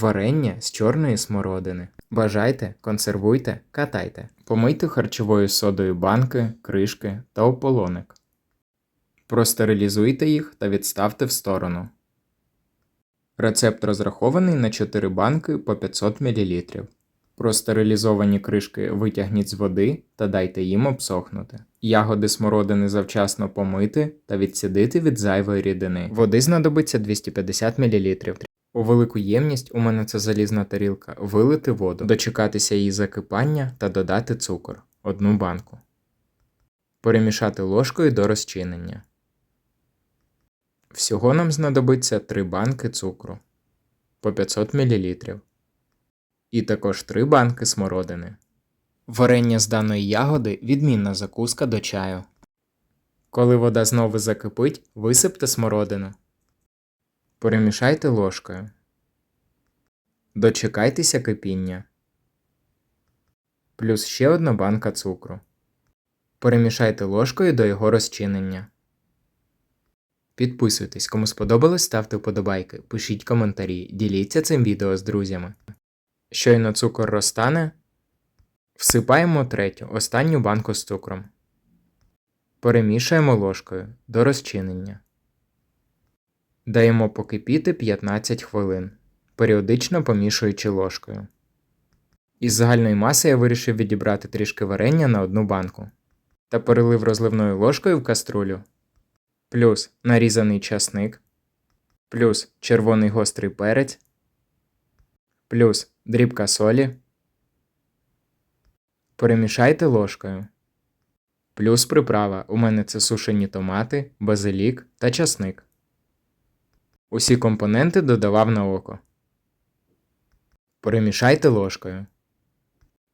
Варення з чорної смородини. Бажайте, консервуйте, катайте. Помийте харчовою содою банки, кришки та ополоник. Простерилізуйте їх та відставте в сторону. Рецепт розрахований на 4 банки по 500 мл. Простерилізовані кришки витягніть з води та дайте їм обсохнути. Ягоди смородини завчасно помити та відсідити від зайвої рідини. Води знадобиться 250 мл. У велику ємність у мене це залізна тарілка. Вилити воду, дочекатися її закипання та додати цукор одну банку. Перемішати ложкою до розчинення. Всього нам знадобиться 3 банки цукру по 500 мл. І також 3 банки смородини. Варення з даної ягоди відмінна закуска до чаю. Коли вода знову закипить, висипте смородину. Перемішайте ложкою. Дочекайтеся кипіння. Плюс ще одна банка цукру. Перемішайте ложкою до його розчинення. Підписуйтесь, кому сподобалось, ставте вподобайки, пишіть коментарі, діліться цим відео з друзями. Щойно цукор розтане, всипаємо третю, останню банку з цукром. Перемішуємо ложкою до розчинення. Даємо покипіти 15 хвилин, періодично помішуючи ложкою. Із загальної маси я вирішив відібрати трішки варення на одну банку та перелив розливною ложкою в каструлю, плюс нарізаний часник, плюс червоний гострий перець, плюс дрібка солі. Перемішайте ложкою. Плюс приправа. У мене це сушені томати, базилік та часник. Усі компоненти додавав на око. Перемішайте ложкою.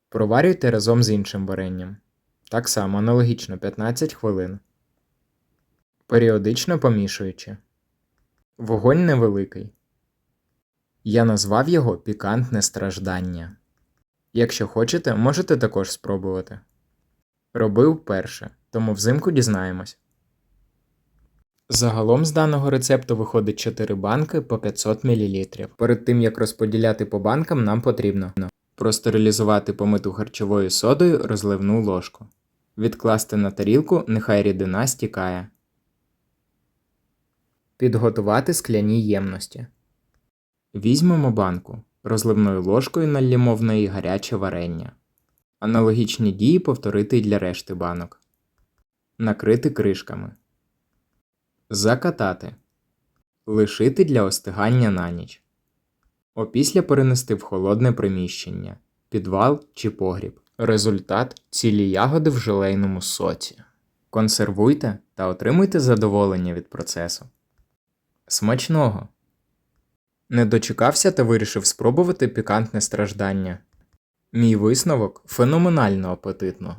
Проварюйте разом з іншим варенням. Так само аналогічно 15 хвилин. Періодично помішуючи. Вогонь невеликий. Я назвав його пікантне страждання. Якщо хочете, можете також спробувати. Робив вперше, тому взимку дізнаємось. Загалом з даного рецепту виходить 4 банки по 500 мл. Перед тим як розподіляти по банкам, нам потрібно простерилізувати помиту харчовою содою розливну ложку. Відкласти на тарілку, нехай рідина стікає. Підготувати скляні ємності. Візьмемо банку. Розливною ложкою в неї гаряче варення. Аналогічні дії повторити й для решти банок. Накрити кришками. Закатати. Лишити для остигання на ніч. Опісля перенести в холодне приміщення, підвал чи погріб. Результат цілі ягоди в желейному соці. Консервуйте та отримуйте задоволення від процесу. Смачного! Не дочекався та вирішив спробувати пікантне страждання. Мій висновок феноменально апетитно.